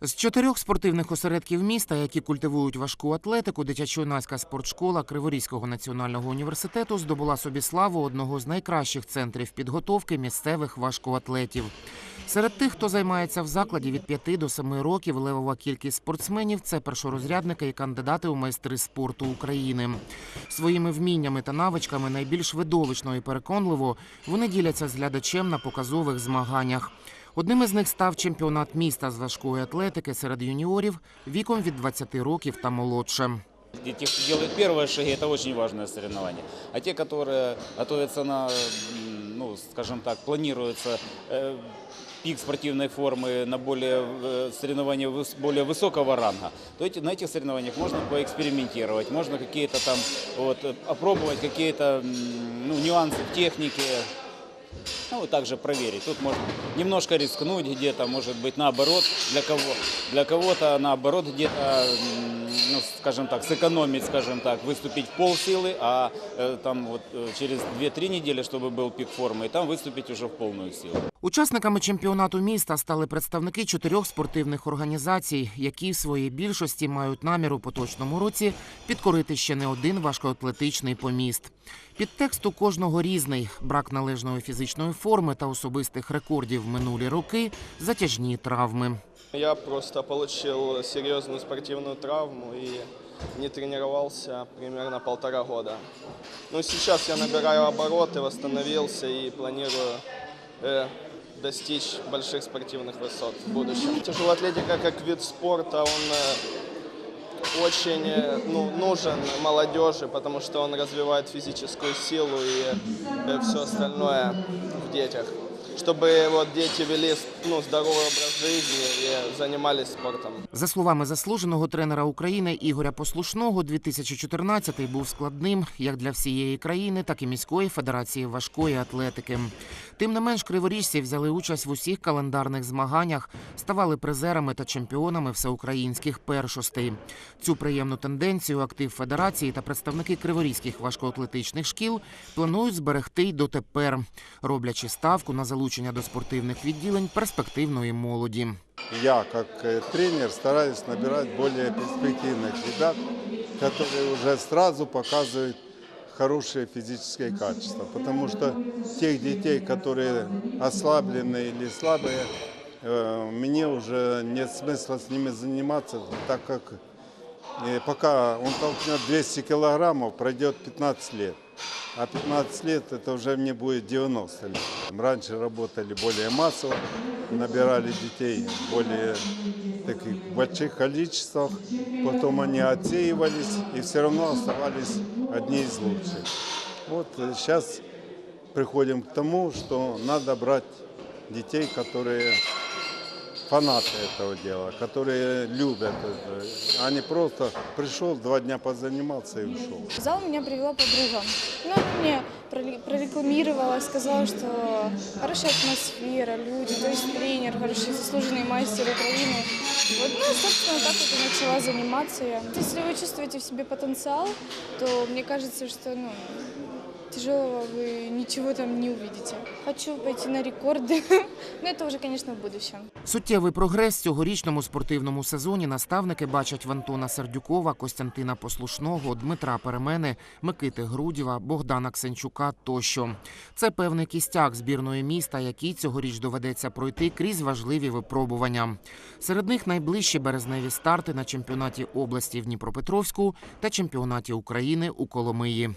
З чотирьох спортивних осередків міста, які культивують важку атлетику, дитячо-юнацька спортшкола Криворізького національного університету здобула собі славу одного з найкращих центрів підготовки місцевих важкоатлетів. Серед тих, хто займається в закладі від 5 до 7 років, левова кількість спортсменів це першорозрядники і кандидати у майстри спорту України. Своїми вміннями та навичками найбільш видовищно і переконливо вони діляться з глядачем на показових змаганнях. Одним із них став чемпіонат міста з важкої атлетики серед юніорів віком від 20 років та молодше. И те, кто делает первые шаги, это очень важное соревнование. А те, которые готовятся на, м, ну, скажем так, планируется э, пик спортивной формы на более э, соревнования выс- более высокого ранга, то эти, на этих соревнованиях можно поэкспериментировать, можно какие-то там вот, э, опробовать какие-то м, ну, нюансы в технике, ну, и также проверить. Тут можно немножко рискнуть, где-то, может быть, наоборот, для кого для кого-то наоборот где-то, м, ну, скажем так, сэкономить, скажем так, выступить в полсилы, а э, там вот э, через 2-3 недели, чтобы был пик формы, и там выступить уже в полную силу. Учасниками чемпіонату міста стали представники чотирьох спортивних організацій, які в своїй більшості мають намір у поточному році підкорити ще не один важкоатлетичний поміст. Підтекст у кожного різний: брак належної фізичної форми та особистих рекордів минулі роки, затяжні травми. Я просто получил серьезную спортивную травму и не тренировался примерно полтора года. Ну, сейчас я набираю обороты, восстановился и планирую э, достичь больших спортивных высот в будущем. Тяжелоатлетика как вид спорта, он э, очень э, ну, нужен молодежи, потому что он развивает физическую силу и все остальное в детях. Чтобы вот дети вели ну, здоровый образ жизни и занимались спортом. За словами заслуженого тренера України Ігоря Послушного, 2014 був складним як для всієї країни, так і міської федерації важкої атлетики. Тим не менш, криворіжці взяли участь в усіх календарних змаганнях, ставали призерами та чемпіонами всеукраїнських першостей. Цю приємну тенденцію актив федерації та представники криворізьких важкоатлетичних шкіл планують зберегти й дотепер, роблячи ставку на залучення до спортивних відділень перспективної молоді. Я, как э, тренер, стараюсь набирать более перспективных ребят, которые уже сразу показывают хорошие физические качества. Потому что тех детей, которые ослаблены или слабые, э, мне уже нет смысла с ними заниматься, так как э, пока он толкнет 200 килограммов, пройдет 15 лет. А 15 лет это уже мне будет 90 лет. Раньше работали более массово, набирали детей более таких больших количествах, потом они отсеивались и все равно оставались одни из лучших. Вот сейчас приходим к тому, что надо брать детей, которые фанаты этого дела, которые любят это, а не просто пришел, два дня позанимался и ушел. В зал меня привела подруга. Ну, она мне проли- прорекламировала, сказала, что хорошая атмосфера, люди, то есть тренер, хороший заслуженный мастер Украины. Вот, ну, собственно, так вот и начала заниматься я. Если вы чувствуете в себе потенциал, то мне кажется, что, ну, тяжелого вы ничего там не увидите. Хочу пойти на рекорды, но это уже, конечно, в будущем. Суттєвий прогрес в цьогорічному спортивному сезоні наставники бачать в Антона Сердюкова, Костянтина Послушного, Дмитра Перемени, Микити Грудєва, Богдана Ксенчука тощо. Це певний кістяк збірної міста, який цьогоріч доведеться пройти крізь важливі випробування. Серед них найближчі березневі старти на чемпіонаті області в Дніпропетровську та чемпіонаті України у Коломиї.